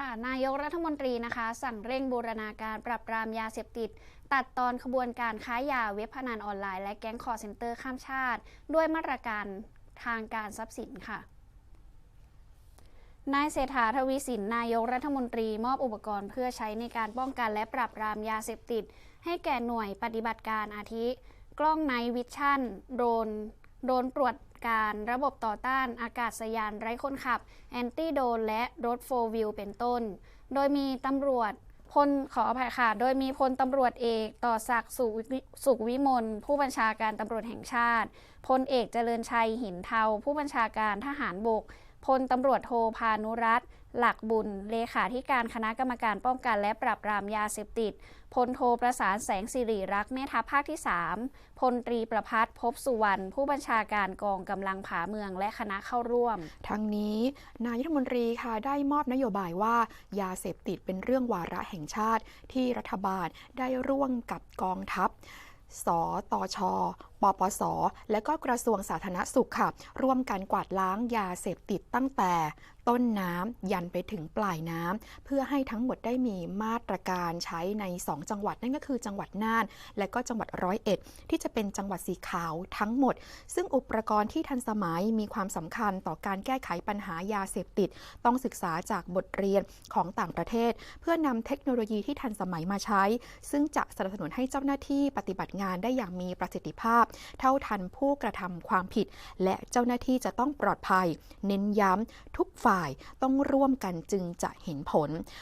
ค่ะ นายกรัฐมนตรีนะคะ สั่งเร่งบูรณาการปรับปรามยาเสพติด ตัดตอนขบวนการค้ายาเว็บพนันออนไลน์และแก๊งคอร์เซ็นเตอร์ข้ามชาติ ด้วยมาตรการทางการทรัพย์สินค่ะนายเศรษฐาทวีสินนายกรัฐมนตรีมอบอุปกรณ์เพื่อใช้ในการป้องกันและปราบปรามยาเสพติด ให้แก่หน่วยปฏิบัติการอาทิ กล้องไนวิชั่นโดรนโดรนตรวจ การระบบต่อต้านอากาศยานไร้คนขับ แอนตี้โดนและรถโฟวิลเป็นต้น โดยมีตำรวจพลขออภัยค่ะ โดยมีพลตำรวจเอกต่อศักดิ์สุวิสุขวิมลผู้บัญชาการตำรวจแห่งชาติ พลเอกเจริญชัยหินเทา ผู้บัญชาการทหารบก พลตำรวจโทพานุรัตหลักบุญ เลขาธิการคณะกรรมการป้องกันและปราบปรามยาเสพติด พลโทประสานแสงสิริรักษ์แม่ทัพภาคที่ 3 พลตรีประพัฒน์พบสุวรรณผู้บัญชาการกองกำลังผาเมืองและคณะเข้าร่วม ทั้งนี้ นายรัฐมนตรีค่ะได้มอบนโยบายว่า ยาเสพติดเป็นเรื่องวาระแห่งชาติ ที่รัฐบาลได้ร่วมกับกองทัพสตช ปปส และก็กระทรวงสาธารณสุขค่ะ ร่วมกันกวาดล้างยาเสพติดตั้งแต่ต้นน้ำยันไปถึงปลายน้ำเพื่อให้ทั้งหมดได้มีมาตรการใช้ใน 2 จังหวัดนั่นก็คือจังหวัดน่าน และก็จังหวัดร้อยเอ็ด ที่จะเป็นจังหวัดสีขาวทั้งหมด ซึ่งอุปกรณ์ที่ทันสมัยมีความสำคัญต่อการแก้ไขปัญหายาเสพติด ต้องศึกษาจากบทเรียนของต่างประเทศ เพื่อนำเทคโนโลยีที่ทันสมัยมาใช้ ซึ่งจะสนับสนุนให้เจ้าหน้าที่ปฏิบัติงานได้อย่างมีประสิทธิภาพเท่าทันผู้กระทำความผิด และเจ้าหน้าที่จะต้องปลอดภัย เน้นย้ำทุกฝ่ายต้องร่วมกันจึงจะเห็นผล